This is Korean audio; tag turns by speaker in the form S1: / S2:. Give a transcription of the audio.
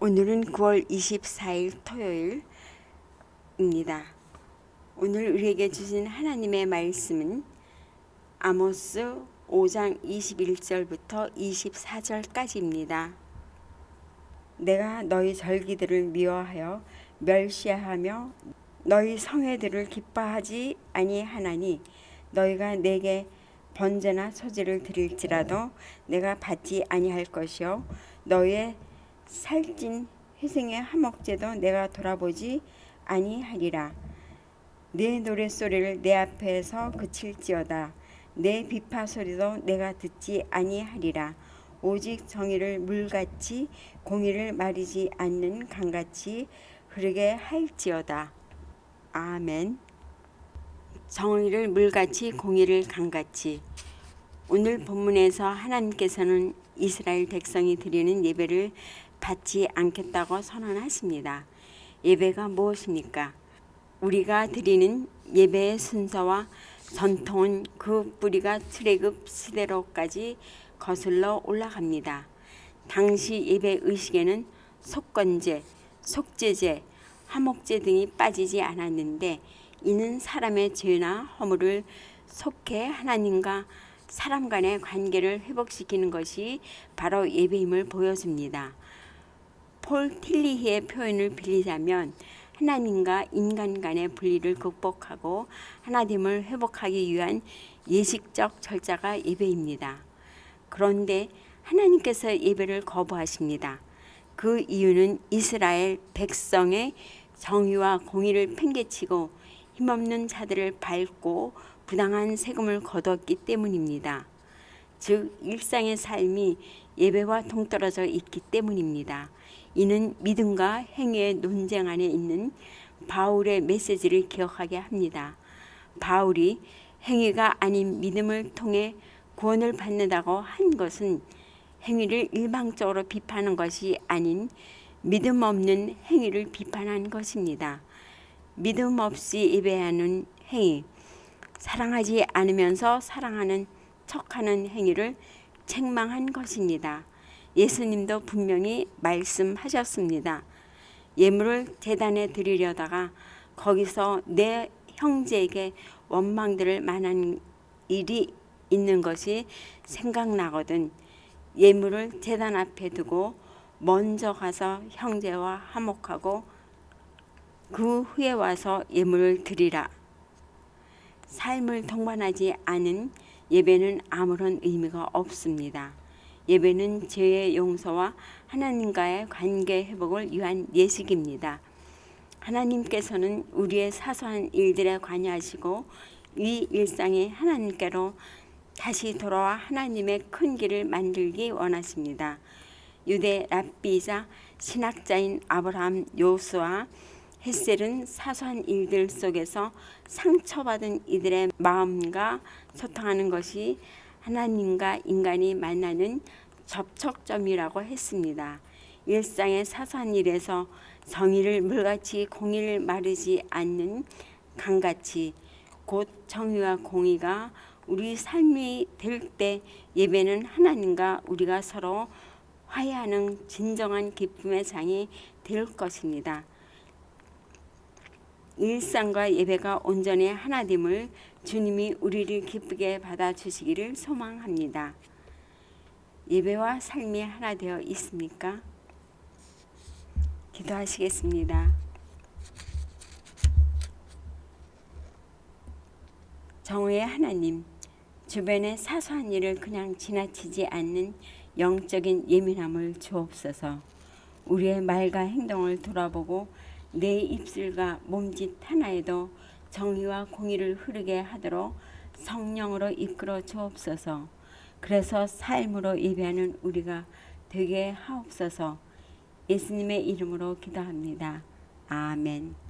S1: 오늘은 9월 24일 토요일입니다. 오늘 우리에게 주신 하나님의 말씀은 아모스 5장 21절부터 24절까지입니다. 내가 너희 절기들을 미워하여 멸시하며 너희 성회들을 기뻐하지 아니하나니 너희가 내게 번제나 소제를 드릴지라도 내가 받지 아니할 것이요 너희의 살찐 회생의 화목제도 내가 돌아보지 아니하리라. 내 노랫소리를 내 앞에서 그칠지어다. 내 비파 소리도 내가 듣지 아니하리라. 오직 정의를 물같이 공의를 마르지 않는 강같이 흐르게 할지어다. 아멘. 정의를 물같이 공의를 강같이. 오늘 본문에서 하나님께서는 이스라엘 백성이 드리는 예배를 받지 않겠다고 선언하십니다. 예배가 무엇입니까? 우리가 드리는 예배의 순서와 전통은 그 뿌리가 트레급 시대로까지 거슬러 올라갑니다. 당시 예배 의식에는 속건제, 속죄제, 화목제 등이 빠지지 않았는데 이는 사람의 죄나 허물을 속해 하나님과 사람 간의 관계를 회복시키는 것이 바로 예배임을 보여줍니다. 폴 틸리히의 표현을 빌리자면 하나님과 인간 간의 분리를 극복하고 하나됨을 회복하기 위한 예식적 절차가 예배입니다. 그런데 하나님께서 예배를 거부하십니다. 그 이유는 이스라엘 백성의 정의와 공의를 팽개치고 힘없는 자들을 밟고 부당한 세금을 거뒀기 때문입니다. 즉 일상의 삶이 예배와 동떨어져 있기 때문입니다. 이는 믿음과 행위의 논쟁 안에 있는 바울의 메시지를 기억하게 합니다. 바울이 행위가 아닌 믿음을 통해 구원을 받는다고 한 것은 행위를 일방적으로 비판한 것이 아닌 믿음 없는 행위를 비판한 것입니다. 믿음 없이 예배하는 행위, 사랑하지 않으면서 사랑하는 척하는 행위를 책망한 것입니다. 예수님도 분명히 말씀하셨습니다. 예물을 재단에 드리려다가 거기서 내 형제에게 원망들을 만한 일이 있는 것이 생각나거든 예물을 재단 앞에 두고 먼저 가서 형제와 화목하고 그 후에 와서 예물을 드리라. 삶을 동반하지 않은 예배는 아무런 의미가 없습니다. 예배는 죄의 용서와 하나님과의 관계 회복을 위한 예식입니다. 하나님께서는 우리의 사소한 일들에 관여하시고 이 일상이 하나님께로 다시 돌아와 하나님의 큰 길을 만들기 원하십니다. 유대 랍비자 신학자인 아브라함 요수와 헬셀은 사소한 일들 속에서 상처받은 이들의 마음과 소통하는 것이 하나님과 인간이 만나는 접촉점이라고 했습니다. 일상의 사소한 일에서 정의를 물같이 공의를 마르지 않는 강같이 곧 정의와 공의가 우리 삶이 될 때 예배는 하나님과 우리가 서로 화해하는 진정한 기쁨의 장이 될 것입니다. 일상과 예배가 온전히 하나됨을 주님이 우리를 기쁘게 받아주시기를 소망합니다. 예배와 삶이 하나 되어 있습니까? 기도하시겠습니다. 정의의 하나님, 주변의 사소한 일을 그냥 지나치지 않는 영적인 예민함을 주옵소서. 우리의 말과 행동을 돌아보고 내 입술과 몸짓 하나에도 정의와 공의를 흐르게 하도록 성령으로 이끌어 주옵소서. 그래서 삶으로 예배하는 우리가 되게 하옵소서. 예수님의 이름으로 기도합니다. 아멘.